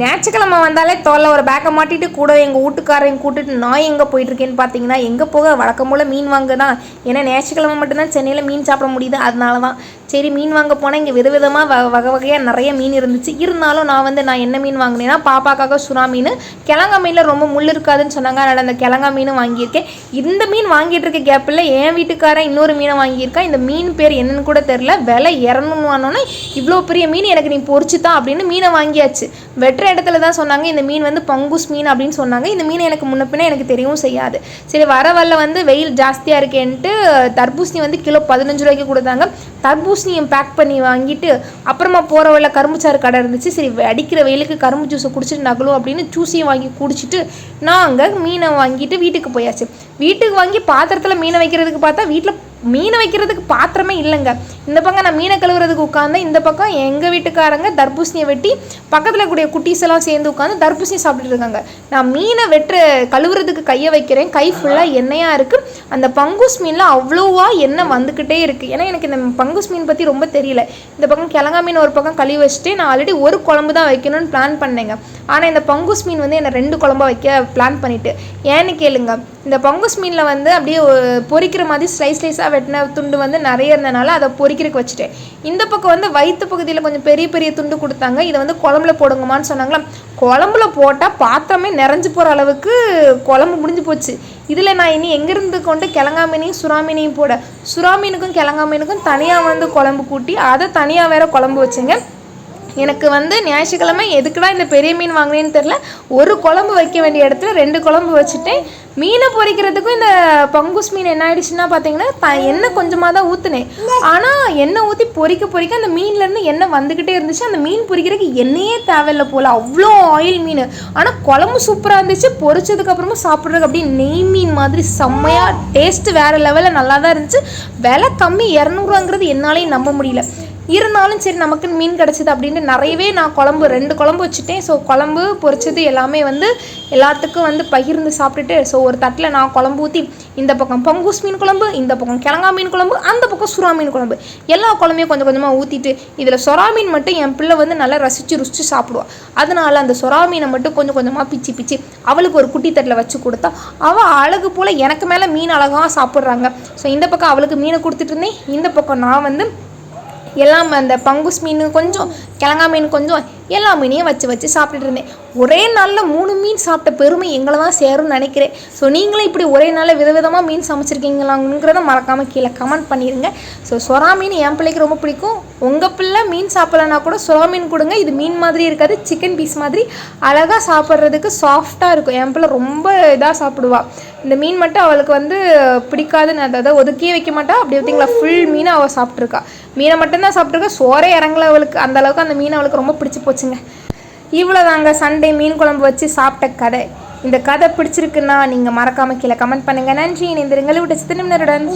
ஞாயிற்றுக்கிழமை வந்தாலே தோல்ல ஒரு பேக்கை மாட்டிட்டு கூட எங்கள் வீட்டுக்காரையும் கூட்டிட்டு நான் எங்கே போயிட்டுருக்கேன்னு பார்த்தீங்கன்னா எங்கே போக வழக்கம் போல் மீன் வாங்க தான் ஏன்னா ஞாயிற்றுக்கிழமை மட்டும்தான் சென்னையில் மீன் சாப்பிட முடியுது. அதனால தான் சரி மீன் வாங்க போனால் இங்கே விதவிதமாக வ வகை வகையாக நிறைய மீன் இருந்துச்சு. இருந்தாலும் நான் வந்து நான் என்ன மீன் வாங்கினேன்னா பாப்பாக்காக சுறா மீன். கிழங்கா மீனில் ரொம்ப முள் இருக்காதுன்னு சொன்னாங்க. அதனால் அந்த கிழங்கா மீன் வாங்கியிருக்கேன். இந்த மீன் வாங்கிட்டு இருக்க கேப்பில் என் வீட்டுக்காரன் இன்னொரு மீனை வாங்கியிருக்கான். இந்த மீன் பேர் என்னன்னு கூட தெரில விலை இரநூறுவானோன்னா இவ்வளோ பெரிய மீன் எனக்கு நீ பொரிச்சு தான் அப்படின்னு மீனை வாங்கியாச்சு. வெட்டுற இடத்துல தான் சொன்னாங்க இந்த மீன் வந்து பங்குஸ் மீன் அப்படின்னு சொன்னாங்க. இந்த மீன் எனக்கு முன்ன எனக்கு தெரியவும் செய்யாது. சரி வர வரல வந்து வெயில் ஜாஸ்தியாக இருக்கேன்ட்டு தர்பூசணி வந்து கிலோ பதினஞ்சு ரூபாய்க்கு கொடுத்தாங்க. தர்பூசணியை பேக் பண்ணி வாங்கிட்டு அப்புறமா போகிற வழிய கரும்பு சாறு கடை இருந்துச்சு. சரி அடிக்கிற வெயிலுக்கு கரும்பு ஜூஸை குடிச்சிட்டு நகலும் அப்படின்னு ஜூஸையும் வாங்கி குடிச்சிட்டு நான் அங்கே மீனை வாங்கிட்டு வீட்டுக்கு போயாச்சு. வீட்டுக்கு வாங்கி பாத்திரத்தில் மீனை வைக்கிறதுக்கு பார்த்தா வீட்டில் மீனை வைக்கிறதுக்கு பாத்திரமே இல்லைங்க. இந்த பக்கம் நான் மீனை கழுவுறதுக்கு உட்காந்தேன் இந்த பக்கம் எங்கள் வீட்டுக்காரங்க தர்பூசணியை வெட்டி பக்கத்தில் கூடிய குட்டீஸ் எல்லாம் சேர்ந்து உட்காந்து தர்பூசணி சாப்பிட்டுட்டு இருக்காங்க. நான் மீனை வெட்டுற கழுவுறதுக்கு கையை வைக்கிறேன். கை ஃபுல்லாக எண்ணெயாக இருக்குது அந்த பங்குஸ் மீனில் அவ்வளோவா எண்ணெய் வந்துக்கிட்டே இருக்குது ஏன்னா எனக்கு இந்த பங்குஸ் மீன் பற்றி ரொம்ப தெரியல. இந்த பக்கம் கிழங்கா மீன் ஒரு பக்கம் கழுவி வச்சுட்டு நான் ஆல்ரெடி ஒரு குழம்பு தான் வைக்கணும்னு பிளான் பண்ணேங்க. ஆனால் இந்த பங்குஸ் மீன் வந்து என்னை ரெண்டு குழம்பா வைக்க பிளான் பண்ணிவிட்டு ஏன்னு கேளுங்க. இந்த பங்குஸ் மீனில் வந்து அப்படியே பொறிக்கிற பொரிக்கிற மாதிரி ஸ்லைஸ் ஸ்லைஸாக வெட்டின துண்டு வந்து நிறைய இருந்தனால அதை பொறிக்கிறக்கு வச்சுட்டேன். இந்த பக்கம் வந்து வயிற்று பகுதியில் கொஞ்சம் பெரிய பெரிய துண்டு கொடுத்தாங்க. இதை வந்து குழம்புல போடுங்கம்மான்னு சொன்னாங்களா குழம்புல போட்டால் பாத்திரமே நிறைஞ்சு போகிற அளவுக்கு குழம்பு முடிஞ்சு போச்சு. இதில் நான் இனி எங்கேருந்து கொண்டு கிழங்கா மீனையும் சுறா மீனையும் போட சுறா மீனுக்கும் கிழங்கா மீனுக்கும் தனியாக வந்து குழம்பு கூட்டி அதை தனியாக வேற குழம்பு வச்சுங்க. எனக்கு வந்து ஞாயிற்றுக்கிழமை எதுக்குடா இந்த பெரிய மீன் வாங்கினேன்னு தெரில ஒரு குழம்பு வைக்க வேண்டிய இடத்துல ரெண்டு குழம்பு வச்சுட்டேன். மீனை பொறிக்கிறதுக்கும் இந்த பங்குஸ் மீன் என்ன ஆயிடுச்சுன்னா பார்த்தீங்கன்னா த எண்ணெய் கொஞ்சமாக தான் ஊற்றுனேன் ஆனால் எண்ணெய் ஊற்றி பொறிக்க பொறிக்க அந்த மீன்லேருந்து எண்ணெய் வந்துக்கிட்டே இருந்துச்சு. அந்த மீன் பொரிக்கிறதுக்கு எண்ணெயே தேவையில்லை போல். அவ்வளோ ஆயில் மீன். ஆனால் குழம்பு சூப்பராக இருந்துச்சு. பொரிச்சதுக்கப்புறமா சாப்பிட்றதுக்கு அப்படியே நெய் மீன் மாதிரி செம்மையாக டேஸ்ட்டு வேறு லெவலில் நல்லா தான் இருந்துச்சு. விலை கம்மி இரநூறுவாங்கிறது என்னாலையும் நம்ப முடியல. இருந்தாலும் சரி நமக்கு மீன் கிடச்சிது அப்படின்ட்டு நிறையவே நான் குழம்பு ரெண்டு குழம்பு வச்சுட்டேன். ஸோ குழம்பு பொரிச்சது எல்லாமே வந்து எல்லாத்துக்கும் வந்து பகிர்ந்து சாப்பிட்டுட்டு ஸோ ஒரு தட்டில் நான் குழம்பு ஊற்றி இந்த பக்கம் பங்கூஸ் மீன் குழம்பு இந்த பக்கம் கிழங்கா மீன் குழம்பு அந்த பக்கம் சுறா மீன் குழம்பு எல்லா குழம்பையும் கொஞ்சம் கொஞ்சமாக ஊற்றிட்டு இதில் சொரா மீன் மட்டும் என் பிள்ளை வந்து நல்லா ரசித்து ருசித்து சாப்பிடுவா. அதனால் அந்த சொரா மீனை மட்டும் கொஞ்சம் கொஞ்சமாக பிச்சு பிச்சு அவளுக்கு ஒரு குட்டி தட்டில் வச்சு கொடுத்தா அவள் அழகு போல் எனக்கு மேலே மீன் அழகாக சாப்பிட்றாங்க. ஸோ இந்த பக்கம் அவளுக்கு மீனை கொடுத்துட்டு இருந்தேன். இந்த பக்கம் நான் வந்து எல்லாம் அந்த பங்குஸ் மீன் கொஞ்சம் கிழங்கா மீன் கொஞ்சம் எல்லா மீனையும் வச்சு வச்சு சாப்பிட்டுட்டு இருந்தேன். ஒரே நாளில் மூணு மீன் சாப்பிட்ட பெருமை எங்களை தான் சேரும்னு நினைக்கிறேன். ஸோ நீங்களும் இப்படி ஒரே நாளில் விதவிதமாக மீன் சமைச்சிருக்கீங்களாங்கிறத மறக்காமல் கீழே கமெண்ட் பண்ணிடுங்க ஸோ சொரா மீன் என் பிள்ளைக்கு ரொம்ப பிடிக்கும். உங்கள் பிள்ளை மீன் சாப்பிட்லன்னா கூட சொரா மீன் கொடுங்க. இது மீன் மாதிரி இருக்காது சிக்கன் பீஸ் மாதிரி. அழகாக சாப்பிட்றதுக்கு சாஃப்டாக இருக்கும். என் பிள்ளை ரொம்ப இதாக சாப்பிடுவா. இந்த மீன் மட்டும் அவளுக்கு வந்து பிடிக்காதுன்னு அதாவது ஒதுக்கியே வைக்க மாட்டா. அப்படி பார்த்தீங்களா? ஃபுல் மீனை அவள் சாப்பிட்ருக்கா மீனை மட்டும்தான் சாப்பிட்ருக்கா சோறே இறங்கல அவளுக்கு. அந்த அளவுக்கு அந்த மீன் அவளுக்கு ரொம்ப பிடிச்சி போச்சுங்க. இவ்வளோதாங்க சண்டே மீன் குழம்பு வச்சு சாப்பிட்ட கதை. இந்த கதை பிடிச்சிருக்குன்னா நீங்கள் மறக்காமல் கீழே கமெண்ட் பண்ணுங்கள் நன்றி. இணைந்திருங்கள். விட்டு சித்தனிமருடன்